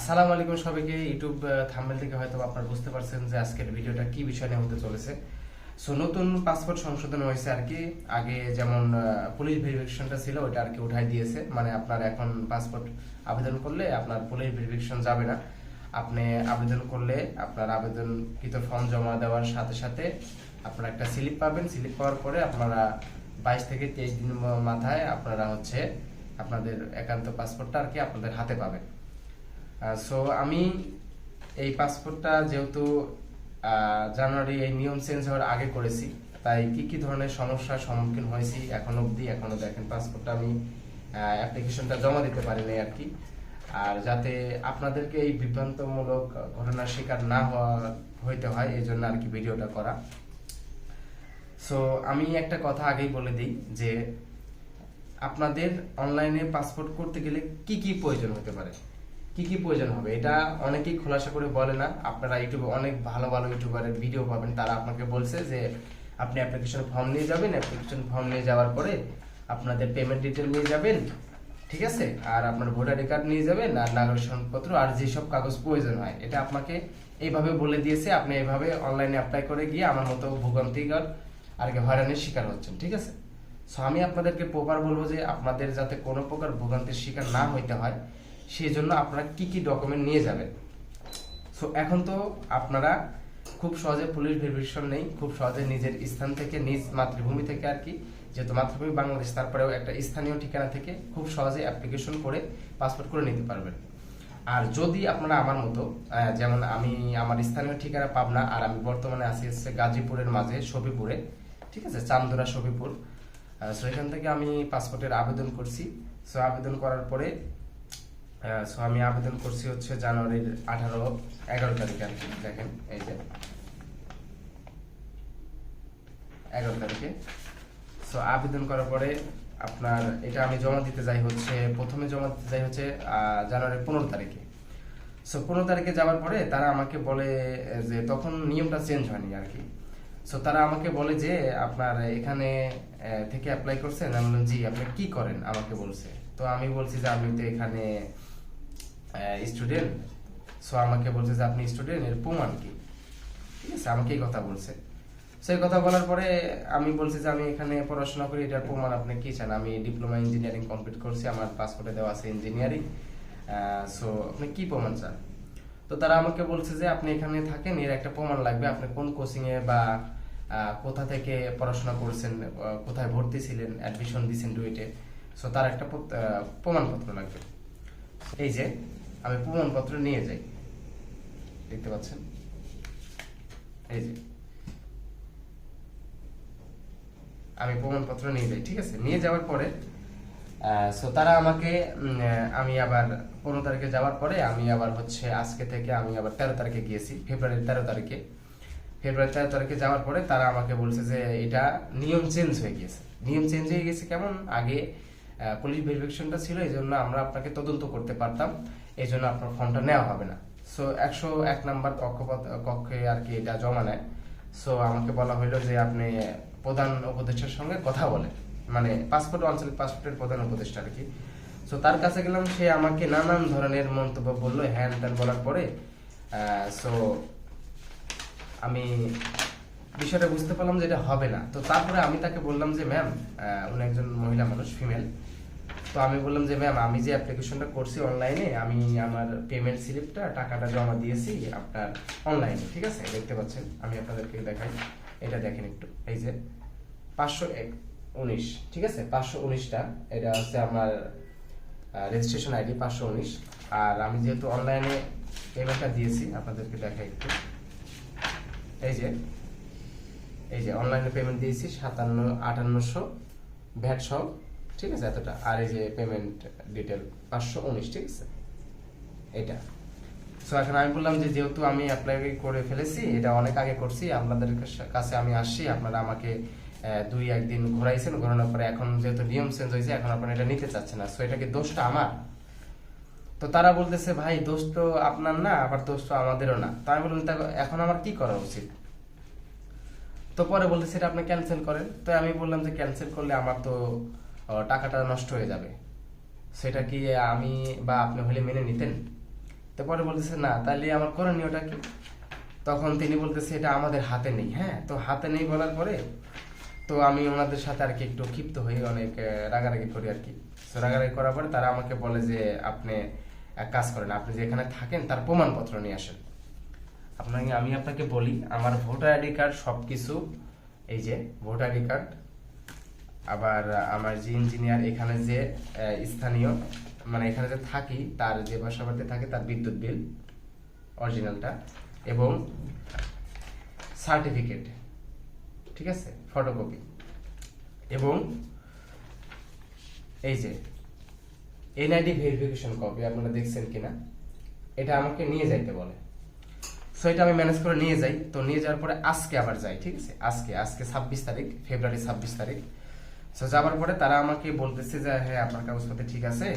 আসসালামু আলাইকুম সবাইকে। ইউটিউব থাম্বেল থেকে হয়তো আপনারা বুঝতে পারছেন যে আজকের ভিডিওটা কি বিষয় নিয়ে হতে চলেছে। সো নতুন পাসপোর্ট সংশোধন হয়েছে আর কি। আগে যেমন পুলিশ ভেরিফিকেশনটা ছিল ওটা আর কি উঠাই দিয়েছে। মানে আপনার এখন পাসপোর্ট আবেদন করলে আপনার পুলিশ ভেরিফিকেশন যাবে না। আপনি আবেদন করলে আপনার আবেদনকৃত ফর্ম জমা দেওয়ার সাথে সাথে আপনারা একটা স্লিপ পাবেন। স্লিপ পাওয়ার পরে আপনারা বাইশ থেকে তেইশ দিন মাথায় আপনারা হচ্ছে আপনাদের একান্ত পাসপোর্টটা আর কি আপনাদের হাতে পাবেন। সো আমি এই পাসপোর্টটা যেহেতু জানুয়ারি এই নিয়ম চেঞ্জ হওয়ার আগে করেছি, তাই কি কি ধরনের সমস্যার সম্মুখীন হয়েছি এখন অবধি এখনও দেখেন পাসপোর্টটা আমি অ্যাপ্লিকেশনটা জমা দিতে পারিনি আর কি। আর যাতে আপনাদেরকে এই বিভ্রান্তমূলক ঘটনার শিকার না হওয়া, হইতে হয়, এই জন্য আর কি ভিডিওটা করা। সো আমি একটা কথা আগেই বলে দিই যে, আপনাদের অনলাইনে পাসপোর্ট করতে গেলে কি কি প্রয়োজন হতে পারে? কি কি প্রয়োজন হবে? এটা অনেকেই খোলাসা করে বলে না। আপনারা ইউটিউবে অনেক ভালো ভালো ইউটিউবারের ভিডিও পাবেন। তারা আপনাকে বলছে যে, আপনি অ্যাপ্লিকেশন ফর্ম নিয়ে যাবেন। অ্যাপ্লিকেশন ফর্ম নিয়ে যাওয়ার পরে আপনাদের পেমেন্ট ডিটেল নিয়ে যাবেন। ঠিক আছে? আর আপনার ভোটার কার্ড নিয়ে যাবেন আর নাগরিক সনদপত্র আর যেসব কাগজ প্রয়োজন হয়, এটা আপনাকে এইভাবে বলে দিয়েছে। আপনি এইভাবে অনলাইনে অ্যাপ্লাই করে গিয়ে আমার মতো ভোগান্তিকর আর কি হয়রানির শিকার হচ্ছেন। ঠিক আছে? সো আমি আপনাদেরকে প্রপার বলব যে, আপনাদের যাতে কোনো প্রকার ভোগান্তির শিকার না হইতে হয় সেই জন্য আপনারা কি কি ডকুমেন্ট নিয়ে যাবেন? সো এখন তো আপনারা খুব সহজে পুলিশ ভেরিফিকেশন নেই, খুব সহজে নিজের স্থান থেকে, নিজ মাতৃভূমি থেকে আর কি, যেহেতু মাতৃভূমি বাংলাদেশ, তারপরেও একটা স্থানীয় ঠিকানা থেকে খুব সহজে অ্যাপ্লিকেশন করে পাসপোর্ট করে নিতে পারবেন। আর যদি আপনারা আমার মতো যেমন আমি আমার স্থানীয় ঠিকানা পাবনা, আর আমি বর্তমানে আছি হচ্ছে গাজীপুরের মাঝে সফিপুরে ঠিক আছে? চান্দুরা সফিপুর সো এখান থেকে আমি পাসপোর্টের আবেদন করছি। সো আবেদন করার পরে সো আমি আবেদন করছি হচ্ছে জানুয়ারির আঠারো, এগারো তারিখে আর কি। দেখেন, এই যে। এগারো তারিখে। সো আবেদন করার পরে আপনার এটা আমি জমা দিতে যাই হচ্ছে, প্রথমে জমা দিতে যাই হচ্ছে জানুয়ারির পনেরো তারিখে। সো পনেরো তারিখে যাওয়ার পরে তারা আমাকে বলে যে তখন নিয়মটা চেঞ্জ হয়নি আর কি। সো তারা আমাকে বলে যে, আপনার এখানে থেকে অ্যাপ্লাই করছেন? আমি বললাম, জি, আপনি কি করেন? আমাকে বলছে। তো আমি বলছি যে আমি তো এখানে স্টুডেন্ট সো আমাকে বলছে যে, আপনি স্টুডেন্ট এর প্রমাণ কি? ঠিক আছে, আমাকে এই কথা বলছে। সেই কথা বলার পরে আমি বলছি যে, আমি এখানে পড়াশোনা করি, এটার প্রমাণ আপনি কি চান? আমি ডিপ্লোমা ইঞ্জিনিয়ারিং কমপ্লিট করছি, আমার পাসপোর্টে দেওয়া আছে ইঞ্জিনিয়ারিং সো আপনি কি প্রমাণ চান? তো তারা আমাকে বলছে যে, আপনি এখানে থাকেন, এর একটা প্রমাণ লাগবে, আপনি কোন কোচিংয়ে বা কোথা থেকে পড়াশোনা করেছেন কোথায় ভর্তি ছিলেন অ্যাডমিশন দিয়েছেন ডুয়েটে সো তার একটা প্রমাণপত্র লাগবে। এই যে আমি প্রমাণপত্র নিয়ে যাই। দেখতে পাচ্ছেন? এই যে। আমি প্রমাণপত্র নিয়ে যাই, ঠিক আছে? নিয়ে যাওয়ার পরে সো তারা আমাকে আমি আবার পনেরো তারিখে যাওয়ার পরে আমি আবার হচ্ছে আজকে থেকে আমি আবার তেরো তারিখে গিয়েছি, ফেব্রুয়ারির তেরো তারিখে। ফেব্রুয়ারি তেরো তারিখে যাওয়ার পরে তারা আমাকে বলছে যে এটা নিয়ম চেঞ্জ হয়ে গেছে নিয়ম চেঞ্জ হয়ে গেছে কেমন? আগে পুলিশ ভেরিফিকেশনটা ছিল, এই জন্য আমরা আপনাকে তদন্ত করতে পারতাম। এই জন্য আপনার ফর্মটা নেওয়া হবে না। সো একশো এক নাম্বার কক্ষপথ, কক্ষে আর কি এটা জমা নেয়। সো আমাকে বলা হলো যে আপনি প্রধান উপদেষ্টার সঙ্গে কথা বলেন। মানে পাসপোর্ট, আঞ্চলিক পাসপোর্টের প্রধান উপদেষ্টা আর কি। সো তার কাছে গেলাম, সে আমাকে নানান ধরনের মন্তব্য বলল, হ্যান ত্যান বলার পরে। সো আমি বিষয়টা বুঝতে পারলাম যে এটা হবে না। তো তারপরে আমি তাকে বললাম যে ম্যাম উনি একজন মহিলা মানুষ ফিমেল তো আমি বললাম যে, ম্যাম, আমি যে অ্যাপ্লিকেশনটা করছি অনলাইনে আমি আমার পেমেন্ট স্লিপটা টাকাটা জমা দিয়েছি আপনার অনলাইনে ঠিক আছে? দেখতে পাচ্ছেন? আমি আপনাদেরকে দেখাই। এটা দেখেন একটু। এই যে পাঁচশো এক উনিশ, ঠিক আছে? পাঁচশো উনিশটা। এটা হচ্ছে আমার রেজিস্ট্রেশন আইডি পাঁচশো উনিশ। আর আমি যেহেতু অনলাইনে পেমেন্টটা দিয়েছি, আপনাদেরকে দেখাই একটু। এই যে এই যে অনলাইনে পেমেন্ট দিয়েছি সাতান্ন, আটান্নশো ভ্যাট সহ। ঠিক আছে এতটা? আর এই যে পেমেন্ট ডিটেল পাঁচশো উনিশ, ঠিক আছে? এটা। সো এখন আমি বললাম যে যেহেতু আমি অ্যাপ্লাই করে ফেলেছি, এটা অনেক আগে করছি, আপনাদের কাছে- আমি আসছি, আপনারা আমাকে দুই, একদিন ঘোরাইছেন, ঘোরানোর পরে এখন যেহেতু নিয়ম চেঞ্জ হয়েছে, এখন আপনারা এটা নিতে চাচ্ছেন না। সো এটা কি দোষটা আমার? তো তারা বলতেছে, ভাই, দোষ তো আপনার না, আবার দোষ তো আমাদেরও না। তো আমি বললাম, "তা এখন আমার কি করা উচিত? তো পরে বলতেছে, এটা আপনি ক্যান্সেল করেন। তো আমি বললাম যে ক্যান্সেল করলে আমার তো টাকাটা নষ্ট হয়ে যাবে। সেটা কি আমি বা আপনি হলে মেনে নিতেন? তো তো পরে বলতেছে, না, তাহলে আমার করণীয়টা কি? তখন তিনি বলতেছে, এটা আমাদের হাতে নেই। হ্যাঁ তো হাতে নেই বলার পরে তো আমি ওনাদের সাথে আর কি একটু ক্ষিপ্ত হয়ে অনেক রাগারাগি করি আর কি তো রাগারাগি করার পরে তারা আমাকে বলে যে, আপনি এক কাজ করেন, আপনি যেখানে থাকেন তার প্রমাণপত্র নিয়ে আসেন। আপনাকে, আমি আপনাকে বলি, আমার ভোটার আইডি কার্ড সব কিছু এই যে, ভোটার আইডি কার্ড আবার আমার যে ইঞ্জিনিয়ার এখানে যে স্থানীয় মানে এখানে যে থাকি, তার যে বাসা বাড়িতে থাকে, তার বিদ্যুৎ বিল অরিজিনালটা এবং সার্টিফিকেট ঠিক আছে? ফটোকপি এবং এই যে এনআইডি ভেরিফিকেশন কপি আপনারা দেখছেন কিনা? এটা আমাকে নিয়ে যাইতে বলে। সো এটা আমি ম্যানেজ করে নিয়ে যাই। তো নিয়ে যাওয়ার পরে আজকে আবার যাই, ঠিক আছে? আজকে আজকে ছাব্বিশ তারিখ, ফেব্রুয়ারি ছাব্বিশ তারিখ। সো যাওয়ার পরে তারা আমাকে বলতেছে যে হ্যাঁ আপনার কাগজপত্র ঠিক আছে।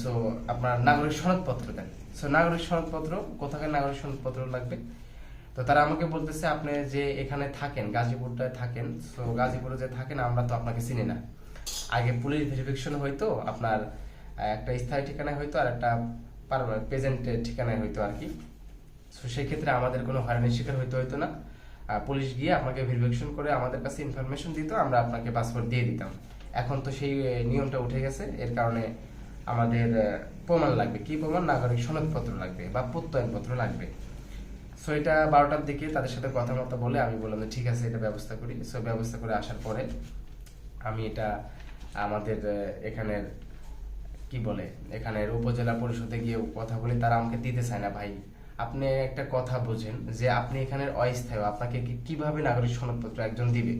সো আপনার নাগরিক সনদপত্র দেন। সো নাগরিক সনদপত্র, কোথাকার নাগরিক সনদপত্র লাগবে? তো তারা আমাকে বলতেছে, আপনি যে এখানে থাকেন, গাজীপুরটায় থাকেন সো গাজীপুরে যে থাকেন, আমরা তো আপনাকে চিনি না। আগে পুলিশ ভেরিফিকেশন হয়তো আপনার একটা স্থায়ী ঠিকানায় হয়তো আর একটা প্রেজেন্ট ঠিকানায় হয়তো আর কি। সো সেক্ষেত্রে আমাদের কোনো হয়রানির শিকার হইতে হইতো না। পুলিশ গিয়ে আপনাকে ভেরিফিকেশন করে আমাদের কাছে ইনফরমেশন দিত, আমরা আপনাকে পাসপোর্ট দিয়ে দিতাম। এখন তো সেই নিয়মটা উঠে গেছে, এর কারণে আমাদের প্রমাণ লাগবে। কি প্রমাণ? নাগরিক সনদপত্র লাগবে বা প্রত্যয়নপত্র লাগবে। সো এটা বারোটার দিকে তাদের সাথে কথা মতো বলে আমি বললাম যে, ঠিক আছে, এটা ব্যবস্থা করি। সো ব্যবস্থা করে আসার পরে আমি এটা আমাদের এখানের, কি বলে, এখানের উপজেলা পরিষদে গিয়ে কথা বলি, তারা আমাকে দিতে চায় না, ভাই আপনি একটা কথা বোঝেন যে আপনি এখানের অস্থায়ী, আপনাকে কীভাবে নাগরিক সনদপত্র একজন দিবে?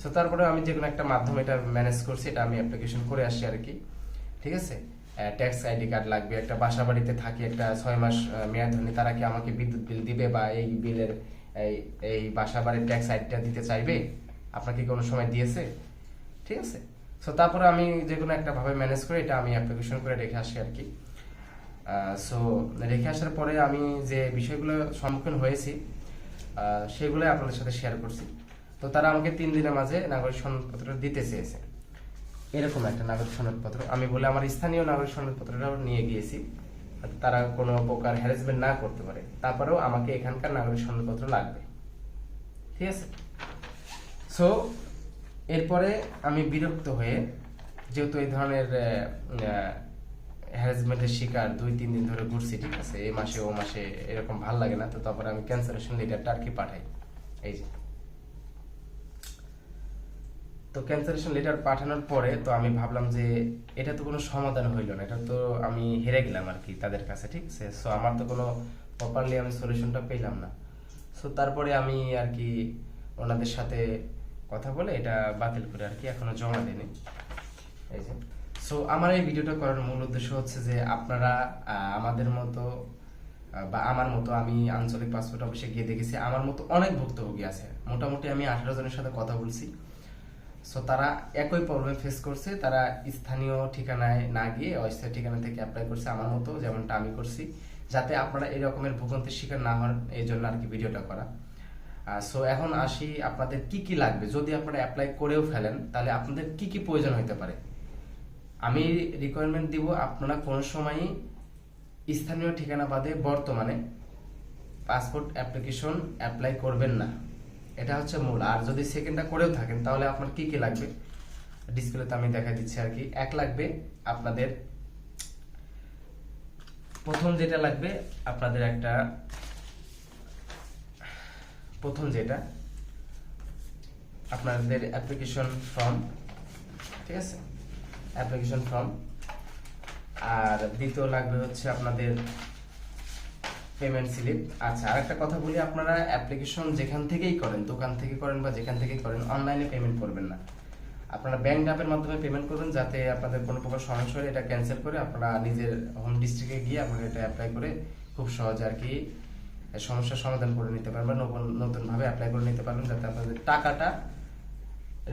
সো তারপরে আমি যে কোনো একটা মাধ্যমে এটা ম্যানেজ করছি, এটা আমি অ্যাপ্লিকেশন করে আসছি আর কি। ঠিক আছে? ট্যাক্স আইডি কার্ড লাগবে, একটা বাসা বাড়িতে থাকি, একটা ছয় মাস মেয়াদ হয়নি তারা কি আমাকে বিদ্যুৎ বিল দিবে বা এই বিলের, এই এই বাসা বাড়ির ট্যাক্স আইডিটা দিতে চাইবে? আপনাকে কোনো সময় দিয়েছে? ঠিক আছে? সো তারপরে আমি যে কোনো একটা ভাবে ম্যানেজ করে এটা আমি অ্যাপ্লিকেশন করে রেখে আসি আর কি। সো রেখে আসার পরে আমি যে বিষয়গুলো সম্মুখীন হয়েছি সেগুলো আপনাদের সাথে শেয়ার করছি। তো তারা আমাকে তিন দিনের মাঝে নাগরিক সনদপত্র দিতে চেয়েছে। এরকম একটা নাগরিক সনদপত্র। আমি বলে আমার স্থানীয় নাগরিক সনদপত্রটাও নিয়ে গিয়েছি। তারা কোনো প্রকার হ্যারাসমেন্ট না করতে পারে। তারপরেও আমাকে এখানকার নাগরিক সনদপত্র লাগবে। ঠিক আছে? সো এরপরে আমি বিরক্ত হয়ে যেহেতু এই ধরনের হ্যারাসমেন্টের শিকার দুই, তিন দিন ধরে ঘুরছি, ঠিক আছে? এই মাসে, ও মাসে এরকম ভালো লাগে না, তো তারপরে আমি ক্যান্সেলেশন লেটারটা আর কি পাঠাই। এই যে। তো ক্যান্সেলেশন লেটার পাঠানোর পরে তো আমি ভাবলাম যে এটা তো কোনো সমাধান হইল না, এটা তো আমি হেরে গেলাম আর কি তাদের কাছে, ঠিক আছে? সো আমার তো কোনো প্রপারলি আমি সলিউশনটা পেলাম না। সো তারপরে আমি আর কি ওনাদের সাথে কথা বলে এটা বাতিল করে আর কি এখনও জমা দিইনি। এই যে। সো আমার এই ভিডিওটা করার মূল উদ্দেশ্য হচ্ছে যে আপনারা আমাদের মতো বা আমার মতো আমি আঞ্চলিক পাসপোর্ট অফিসে গিয়ে দেখেছি, আমার মতো অনেক ভুক্তভোগী আছে। মোটামুটি আমি আঠারো জনের সাথে কথা বলছি। সো তারা একই প্রবলেম ফেস করছে, তারা স্থানীয় ঠিকানায় না গিয়ে অস্থায়ী ঠিকানা থেকে অ্যাপ্লাই করছে আমার মতো, যেমনটা আমি করছি, যাতে আপনারা এই রকমের ভূগন্তের শিকার না হন, এই জন্য আর কি ভিডিওটা করা। সো এখন আসি আপনাদের কি কি লাগবে। যদি আপনারা অ্যাপ্লাই করেও ফেলেন, তাহলে আপনাদের কি কি প্রয়োজন হতে পারে? আমি রিকোয়ারমেন্ট দিব আপনারা কোনো সময়ই স্থানীয় ঠিকানা বাদে বর্তমানে পাসপোর্ট অ্যাপ্লিকেশন অ্যাপ্লাই করবেন না। এটা হচ্ছে মূল। আর যদি সেকেন্ডটা করেও থাকেন, তাহলে আপনার কি কি লাগবে? ডিসপ্লেতে আমি দেখা দিচ্ছি আর কি। এক লাগবে আপনাদের, প্রথম যেটা লাগবে, আপনাদের একটা, প্রথম যেটা, আপনাদের অ্যাপ্লিকেশন ফর্ম ঠিক আছে? অ্যাপ্লিকেশন ফর্ম আর দ্বিতীয় লাগবে হচ্ছে আপনাদের পেমেন্ট স্লিপ আচ্ছা আরেকটা কথা বলি, আপনারা অ্যাপ্লিকেশন যেখান থেকেই করেন, দোকান থেকে করেন বা যেখান থেকেই করেন অনলাইনে পেমেন্ট করবেন না। আপনারা ব্যাংক ড্রাফের মাধ্যমে পেমেন্ট করবেন যাতে আপনাদের কোনো প্রকার সমস্যা এটা ক্যান্সেল করে আপনারা নিজের হোম ডিস্ট্রিক্টে গিয়ে আপনারা এটা অ্যাপ্লাই করে খুব সহজে আর কি সমস্যার সমাধান করে নিতে পারবেন নতুনভাবে অ্যাপ্লাই করে নিতে পারবেন, যাতে আপনাদের টাকাটা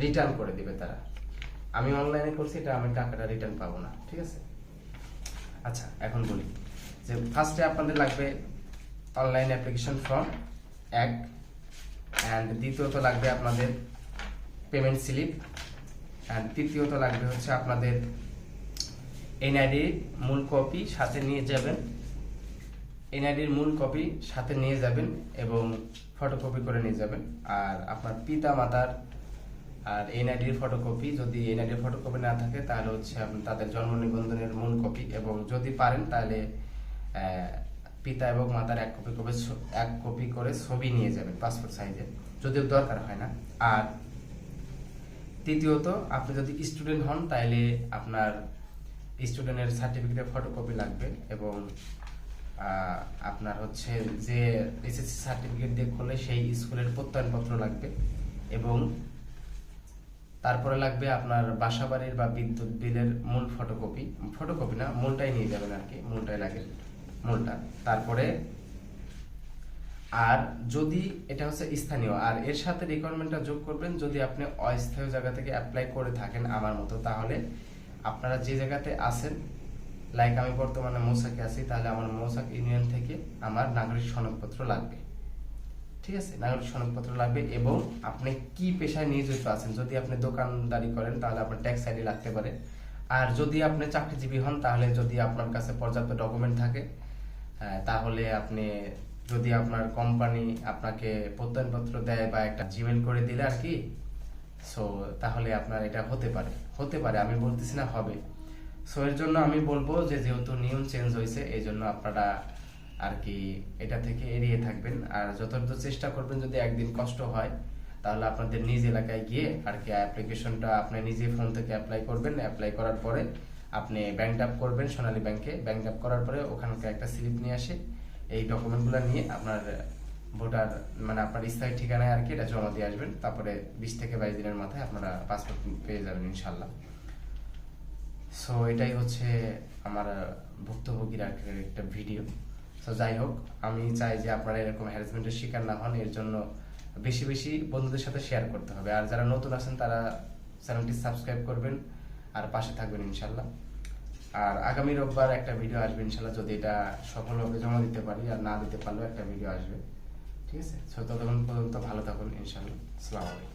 রিটার্ন করে দিবে তারা। আমি অনলাইনে করছি, এটা আমি টাকাটা রিটার্ন পাবো না, ঠিক আছে? আচ্ছা এখন বলি যে ফার্স্টে আপনাদের লাগবে অনলাইন অ্যাপ্লিকেশন ফর্ম এক অ্যান্ড দ্বিতীয়ত লাগবে আপনাদের পেমেন্ট স্লিপ অ্যান্ড তৃতীয়ত লাগবে হচ্ছে আপনাদের এনআইডি মূল কপি সাথে নিয়ে যাবেন। এনআইডির মূল কপি সাথে নিয়ে যাবেন এবং ফটোকপি করে নিয়ে যাবেন। আর আপনার পিতা মাতার আর এনআইডির ফটোকপি যদি এনআইডির ফটোকপি না থাকে, তাহলে হচ্ছে আপনি তাদের জন্ম নিবন্ধনের মূল কপি এবং যদি পারেন, তাহলে পিতা এবং মাতার এক কপি ছ- এক কপি করে ছবি নিয়ে যাবেন পাসপোর্ট সাইজে যদিও দরকার হয় না। আর তৃতীয়ত, আপনি যদি স্টুডেন্ট হন, তাহলে আপনার স্টুডেন্টের সার্টিফিকেটের ফটোকপি লাগবে এবং আপনার হচ্ছে যে এসএসসি সার্টিফিকেট দিয়ে করলে সেই স্কুলের প্রত্যয়নপত্র লাগবে এবং তারপরে লাগবে আপনার বাসাবাড়ির বা বিদ্যুৎ বিলের মূল ফটোকপি ফটোকপি না, মূলটাই নিয়ে যাবেন আর কি, মূলটাই লাগে, মূলটা। তারপরে, আর যদি, এটা হচ্ছে স্থানীয়, আর এর সাথে রিকোয়ারমেন্টটা যোগ করবেন, যদি আপনি অস্থায়ী জায়গা থেকে অ্যাপ্লাই করে থাকেন আমার মতো, তাহলে আপনারা যে জায়গাতে আছেন লাইক আমি বর্তমানে মৌসাকে আছি, তাহলে আমার মৌসাক ইউনিয়ন থেকে আমার নাগরিক সনদপত্র লাগবে। ঠিক আছে? নাগরিক সনদপত্র লাগবে এবং আপনি কি পেশায় নিয়োজিত আছেন? যদি আপনি দোকানদারি করেন, তাহলে আপনার ট্যাক্স আইডি লাগতে পারে। আর যদি আপনি চাকরিজীবী হন, তাহলে যদি আপনার কাছে পর্যাপ্ত ডকুমেন্ট থাকে তাহলে আপনি যদি আপনার কোম্পানি আপনাকে প্রত্যয়নপত্র দেয় বা একটা জিমেল করে দিলে আর কি সো তাহলে আপনার এটা হতে পারে। হতে পারে, আমি বলতেছি না হবে। সো এর জন্য আমি বলব যে যেহেতু নিয়ম চেঞ্জ হয়েছে এই জন্য আপনারা আর কি এটা থেকে এড়িয়ে থাকবেন। আর যথাযথ চেষ্টা করবেন যদি একদিন কষ্ট হয়, তাহলে আপনাদের নিজ এলাকায় গিয়ে আর কি অ্যাপ্লিকেশনটা আপনি নিজে ফোন থেকে অ্যাপ্লাই করবেন। অ্যাপ্লাই করার পরে আপনি ব্যাংক আপ করবেন সোনালী ব্যাংকে। ব্যাংক আপ করার পরে ওখানকার একটা স্লিপ নিয়ে আসে। এই ডকুমেন্টগুলো নিয়ে আপনার ভোটার মানে আপনার স্থায়ী ঠিকানায় আর কি এটা জমা দিয়ে আসবেন। তারপরে বিশ থেকে বাইশ দিনের মাথায় আপনারা পাসপোর্ট পেয়ে যাবেন ইনশাল্লাহ সো এটাই হচ্ছে আমার ভুক্তভোগীর আর একটা ভিডিও সো যাই হোক আমি চাই যে আপনারা এরকম হ্যারাসমেন্টের শিকার না হন, এর জন্য বেশি বেশি বন্ধুদের সাথে শেয়ার করতে হবে। আর যারা নতুন আছেন, তারা চ্যানেলটি সাবস্ক্রাইব করবেন আর পাশে থাকবেন ইনশাল্লাহ আর আগামী রোববার একটা ভিডিও আসবে ইনশাল্লাহ যদি এটা সফলভাবে জমা দিতে পারি, আর না দিতে পারলেও একটা ভিডিও আসবে। ঠিক আছে? ততক্ষণ পর্যন্ত ভালো থাকুন ইনশাল্লাহ আলাইকুম।